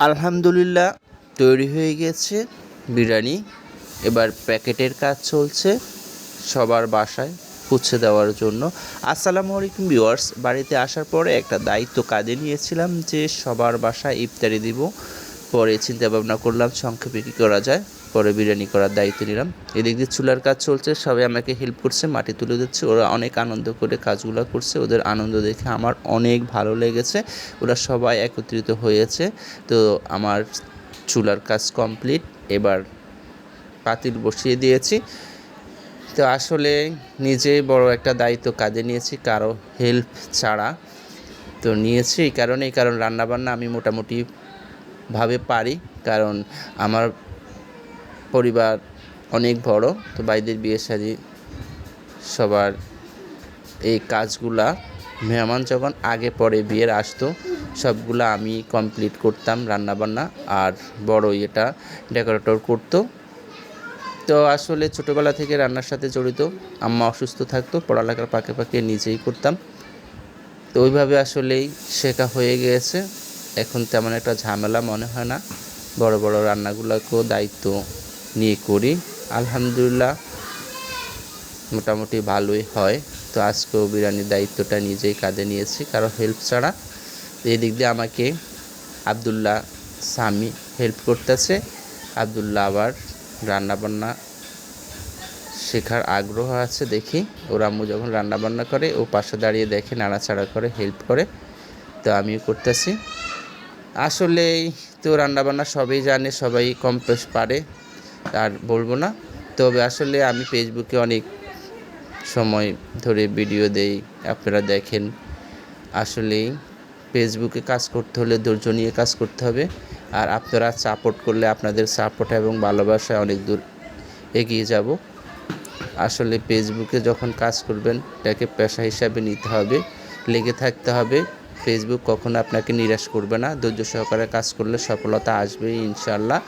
আলহামদুলিল্লাহ, তৈরি হয়ে গেছে বিরিয়ানি। এবার প্যাকেটের কাজ চলছে সবার বাসায় পুছে দেওয়ার জন্য। আসসালামু আলাইকুম ভিউয়ার্স, বাড়িতে আসার পরে একটা দায়িত্ব কাঁধে নিয়েছিলাম যে সবার বাসায় ইফতারি দিব। পরে চিন্তা ভাবনা করলাম, সংক্ষেপে কী করা যায়? পরে বিরিয়ানি করার দায়িত্ব নিলাম। এদিক দিয়ে চুলার কাজ চলছে, সবাই আমাকে হেল্প করছে, মাটি তুলে দিচ্ছে, ওরা অনেক আনন্দ করে কাজগুলো করছে, ওদের আনন্দ দেখে আমার অনেক ভালো লেগেছে, ওরা সবাই একত্রিত হয়েছে। তো আমার চুলার কাজ কমপ্লিট এবার পাতিল বসিয়ে দিয়েছি। তো আসলে নিজেই বড় একটা দায়িত্ব কাজে নিয়েছি, কারও হেল্প ছাড়া। তো নিয়েছি এই কারণে, এই কারণ রান্নাবান্না আমি মোটামুটি ভাবে পারি, কারণ আমার পরিবার অনেক বড়, তো বাইদের বিয়ে শাদী সবার এই কাজগুলা মেহমান যখন আগে পরে বিয়ের আসতো, সবগুলা আমি কমপ্লিট করতাম রান্নাবান্না আর বড় এটা ডেকোরেটর করতো। তো আসলে ছোটোবেলা থেকে রান্নার সাথে জড়িত, আম্মা অসুস্থ থাকতো, পড়ালেখার পাকে পাকে নিজেই করতাম। তো ওইভাবে আসলেই শেখা হয়ে গিয়েছে। এখন তেমন একটা ঝামেলা মনে হয় না। বড় বড় রান্নাগুলোকেও দায়িত্ব নিয়ে করি। আলহামদুলিল্লাহ মোটামুটি ভালোই হয়। তো আজকেও বিরিয়ানির দায়িত্বটা নিজেই কাঁধে নিয়েছি। কারও হেল্প ছাড়া এদিক দিয়ে আমাকে আবদুল্লাহ স্বামী হেল্প করতেছে। আবদুল্লাহ আবার রান্নাবান্না শেখার আগ্রহ আছে দেখি। ওর আম্মু যখন রান্নাবান্না করে, ও পাশে দাঁড়িয়ে দেখে, নাড়াচাড়া করে হেল্প করে। তো আমিও করতেছি। আসলেই তো রান্নাবান্না সবাই জানে, সবাই কম পারে, আর বলব না। তবে আসলে আমি ফেসবুকে অনেক সময় ধরে ভিডিও দেই, আপনারা দেখেন। আসলেই ফেসবুকে কাজ করতে হলে ধৈর্য নিয়ে কাজ করতে হবে, আর আপনারা সাপোর্ট করলে আপনাদের সাপোর্ট এবং ভালোবাসায় অনেক দূর এগিয়ে যাব। আসলে ফেসবুকে যখন কাজ করবেন, এটাকে পেশা হিসাবে নিতে হবে, লেগে থাকতে হবে। ফেসবুক কখনো আপনাকে নিরাশ করবে না। ধৈর্য সহকারে কাজ করলে সফলতা আসবে ইনশাল্লাহ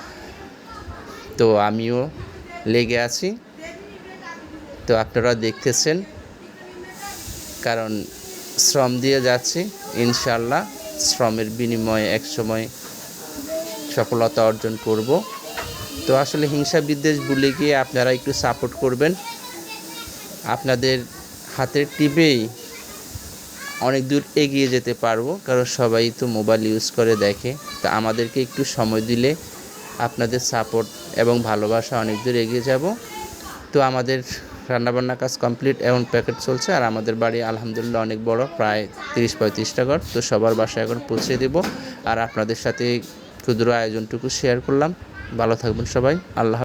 তো আমিও লেগে আছি। তো আপনারা দেখতেছেন, কারণ শ্রম দিয়ে যাচ্ছি ইনশাল্লাহ শ্রমের বিনিময়ে এক সময় সফলতা অর্জন করব। তো আসলে হিংসা বিদ্বেষ ভুলে গিয়ে আপনারা একটু সাপোর্ট করবেন। আপনাদের হাতের টিপেই অনেক দূর এগিয়ে যেতে পারব, কারণ সবাই তো মোবাইল ইউজ করে দেখে। তা আমাদেরকে একটু সময় দিলে আপনাদের সাপোর্ট এবং ভালোবাসা অনেক দূর এগিয়ে যাব। তো আমাদের রান্নাবান্না কাজ কমপ্লিট এখন প্যাকেট চলছে, আর আমাদের বাড়ি আলহামদুলিল্লাহ অনেক বড়, প্রায় তিরিশ পঁয়ত্রিশটা ঘর। তো সবার বাসায় এখন পৌঁছে দেব, আর আপনাদের সাথে ক্ষুদ্র আয়োজনটুকু শেয়ার করলাম। ভালো থাকবেন সবাই, আল্লাহ